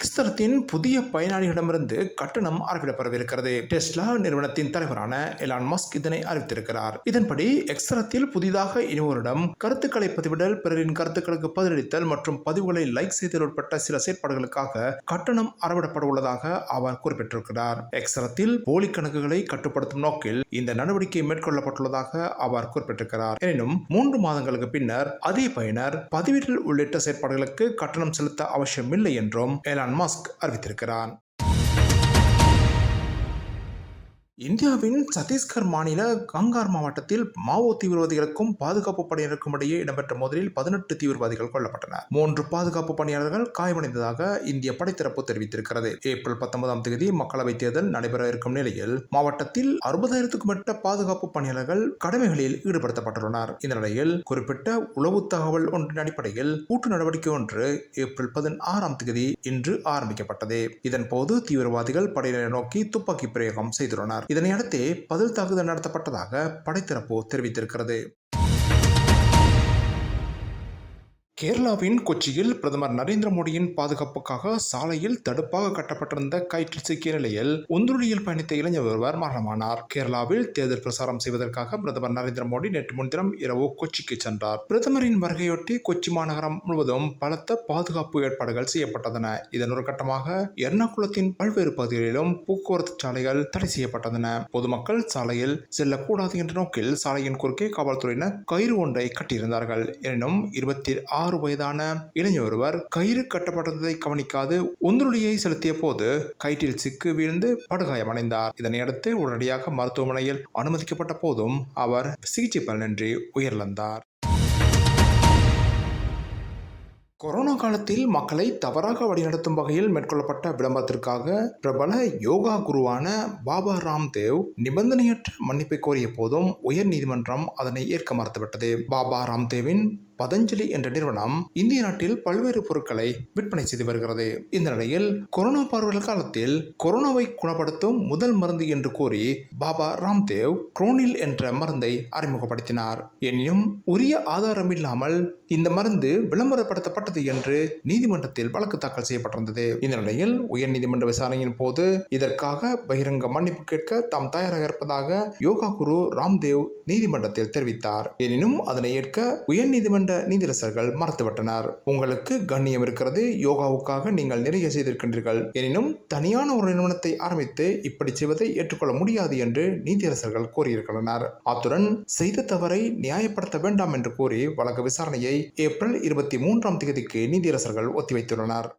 எக்ஸ்தரத்தின் புதிய பயனாளிகளிடமிருந்து கட்டணம் அறவிடப்படவிருக்கிறது. டெஸ்லா நிறுவனத்தின் தலைவரான எலான் மஸ்க் இதனை அறிவித்திருக்கிறார். இதன்படி எக்ஸ்தரத்தில் புதிதாக இனிவரிடம் கருத்துக்களை பதிவிடல் பிறரின் கருத்துக்களுக்கு பதிலளித்தல் மற்றும் பதிவுகளை லைக் செய்தல் உட்பட்ட சில செயற்பாடுகளுக்காக கட்டணம் அறவிடப்பட உள்ளதாக அவர் குறிப்பிட்டிருக்கிறார். எக்ஸ்தரத்தில் போலி கணக்குகளை கட்டுப்படுத்தும் நோக்கில் இந்த நடவடிக்கை மேற்கொள்ளப்பட்டுள்ளதாக அவர் குறிப்பிட்டிருக்கிறார். எனினும் மூன்று மாதங்களுக்கு பின்னர் அதே பயனர் பதிவிடல் உள்ளிட்ட செயற்பாடுகளுக்கு கட்டணம் செலுத்த அவசியமில்லை என்றும் எலான் எலான் மஸ்க் அறிவித்திருக்கிறான். இந்தியாவின் சத்தீஸ்கர் மாநில காங்கார் மாவட்டத்தில் மாவோ தீவிரவாதிகளுக்கும் பாதுகாப்பு படையினருக்கும் இடையே இடம்பெற்ற மோதலில் பதினெட்டு தீவிரவாதிகள் கொல்லப்பட்டனர். மூன்று பாதுகாப்பு பணியாளர்கள் காயமடைந்ததாக இந்திய படைத்தரப்பு தெரிவித்திருக்கிறது. ஏப்ரல் பத்தொன்பதாம் தேதி மக்களவைத் தேர்தல் நடைபெற இருக்கும் நிலையில் மாவட்டத்தில் அறுபதாயிரத்துக்கும் மேற்பட்ட பாதுகாப்பு பணியாளர்கள் கடமைகளில் ஈடுபடுத்தப்பட்டுள்ளனர். இந்த நிலையில் குறிப்பிட்ட உளவு தகவல் ஒன்றின் அடிப்படையில் கூட்டு நடவடிக்கை ஒன்று ஏப்ரல் பதினாறாம் தேதி இன்று ஆரம்பிக்கப்பட்டது. இதன்போது தீவிரவாதிகள் படையினரை நோக்கி துப்பாக்கி பிரயோகம் செய்துள்ளனர். இதனையடுத்தே பதில் தாக்குதல் நடத்தப்பட்டதாக படைத்தரப்பு தெரிவித்திருக்கிறது. கேரளாவின் கொச்சியில் பிரதமர் நரேந்திர மோடியின் பாதுகாப்புக்காக சாலையில் தடுப்பாக கட்டப்பட்டிருந்த கயிற்றில் சிக்கிய நிலையில் உந்துருளியில் பயணித்த இளைஞர் ஒருவர் மரணமானார். கேரளாவில் தேர்தல் பிரசாரம் செய்வதற்காக பிரதமர் நரேந்திர மோடி நேற்று முன்தினம் இரவு கொச்சிக்கு சென்றார். பிரதமரின் வருகையொட்டி கொச்சி மாநகரம் முழுவதும் பலத்த பாதுகாப்பு ஏற்பாடுகள் செய்யப்பட்டன இதன் ஒரு கட்டமாக எர்ணாகுளத்தின் பல்வேறு பகுதிகளிலும் போக்குவரத்து சாலைகள் தடை செய்யப்பட்டன பொதுமக்கள் சாலையில் செல்லக்கூடாது என்ற நோக்கில் சாலையின் குறுக்கே காவல்துறையினர் கயிறு ஒன்றை கட்டியிருந்தார்கள். எனினும் இருபத்தி ஆறு வயதான இளைஞர் ஒருவர் கயிறு கட்டப்பட்டதை கவனிக்காது உந்துருளியை செலுத்திய போது கயிற்றில் சிக்கு வீழ்ந்து படுகாயமடைந்தார். இதனையடுத்து உடனடியாக மருத்துவமனையில் அனுமதிக்கப்பட்ட போதும் அவர் சிகிச்சை பலனின்றி உயிரிழந்தார். கொரோனா காலத்தில் மக்களை தவறாக வழிநடத்தும் வகையில் மேற்கொள்ளப்பட்ட விளம்பரத்திற்காக பிரபல யோகா குருவான பாபா ராம்தேவ் நிபந்தனையற்ற மன்னிப்பை கோரிய போதும் உயர் நீதிமன்றம் அதனை ஏற்க மறுத்துவிட்டது. பாபா ராம்தேவின் பதஞ்சலி என்ற நிறுவனம் இந்திய நாட்டில் பல்வேறு பொருட்களை விற்பனை செய்து வருகிறது. இந்த நிலையில் கொரோனா பரவல் காலத்தில் கொரோனாவை குணப்படுத்தும் முதல் மருந்து என்று கூறி பாபா ராம்தேவ் குரோனில் என்ற மருந்தை அறிமுகப்படுத்தினார். எனினும் உரிய ஆதாரம் இல்லாமல் இந்த மருந்து விளம்பரப்படுத்தப்பட்டது என்று நீதிமன்றத்தில் வழக்கு தாக்கல் செய்யப்பட்டிருந்தது. இந்த நிலையில் உயர்நீதிமன்ற விசாரணையின் போது இதற்காக பகிரங்க மன்னிப்பு கேட்க தாம் தயாராக இருப்பதாக யோகா குரு ராம்தேவ் நீதிமன்றத்தில் தெரிவித்தார். எனினும் அதனை ஏற்க உயர்நீதிமன்ற நீதிரசர்கள் மறுத்துவிட்டனர். உங்களுக்கு கண்ணியம் இருக்கிறது யோகாவுக்காக நீங்கள் நிறைய செய்திருக்கின்றீர்கள். எனினும் தனியான ஒரு நிறுவனத்தை ஆரம்பித்து இப்படி செய்வதை ஏற்றுக்கொள்ள முடியாது என்று நீதியரசர்கள் கூறியிருக்கின்றனர். அத்துடன் செய்த தவறை நியாயப்படுத்த வேண்டாம் என்று கூறி வழக்கு விசாரணையை ஏப்ரல் இருபத்தி மூன்றாம் தேதிக்கு நீதியரசர்கள் ஒத்திவைத்துள்ளனர்.